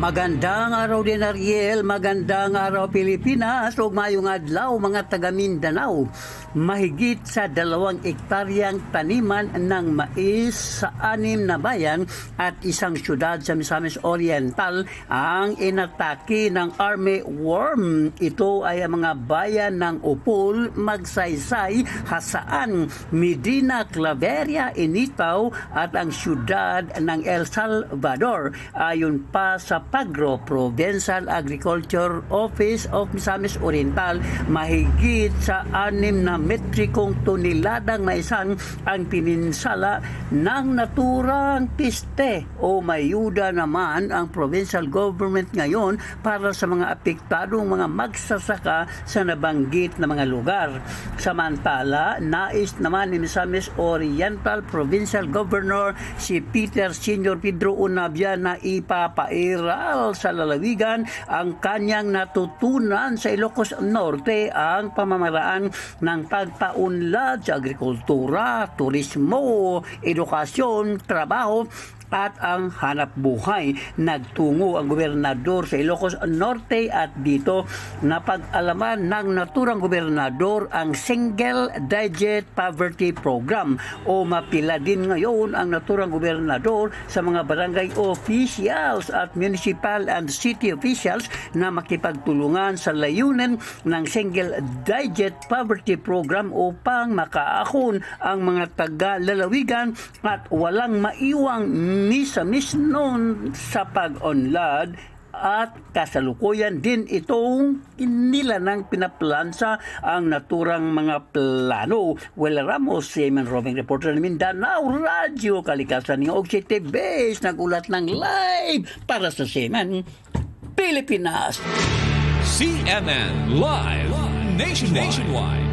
Magandang araw din Ariel, magandang araw Pilipinas, ug mayong adlaw mga taga Mindanao. Mahigit sa dalawang ektaryang taniman ng mais sa anim na bayan at isang syudad sa Misamis Oriental ang inatake ng army worm. Ito ay ang mga bayan ng Upol, Magsaysay, Hasaan, Medina, Claveria, Initaw at ang syudad ng El Salvador. Ayon pa sa Pagro Provincial Agriculture Office of Misamis Oriental, mahigit sa anim na metrikong toneladang maisan ang pininsala ng naturang piste o mayuda naman ang provincial government ngayon para sa mga apektadong mga magsasaka sa nabanggit na mga lugar. Samantala, nais naman ni Misamis Oriental Provincial Governor si Peter Senior Pedro Unabia na ipapairal sa lalawigan ang kanyang natutunan sa Ilocos Norte ang pamamaraan ng pagpaunlad sa agrikultura, turismo, edukasyon, trabaho at ang hanap buhay. Nagtungo ang gobernador sa Ilocos Norte at dito napag-alaman ng naturang gobernador ang Single Digit Poverty Program o mapila din ngayon ang naturang gobernador sa mga barangay officials at municipal and city officials na makipagtulungan sa layunin ng Single Digit Poverty Program upang makaahon ang mga taga-lalawigan at walang maiwang misa-mis noon sa pag-onlad at kasalukuyan din itong nila ng pinaplansa ang naturang mga plano. Well, Ramos, Semen Roving Reporter ng Mindanao, Radyo Kalikasan ng Oxite Base, nagulat ng live para sa Semen, Pilipinas. CNN Live Nationwide.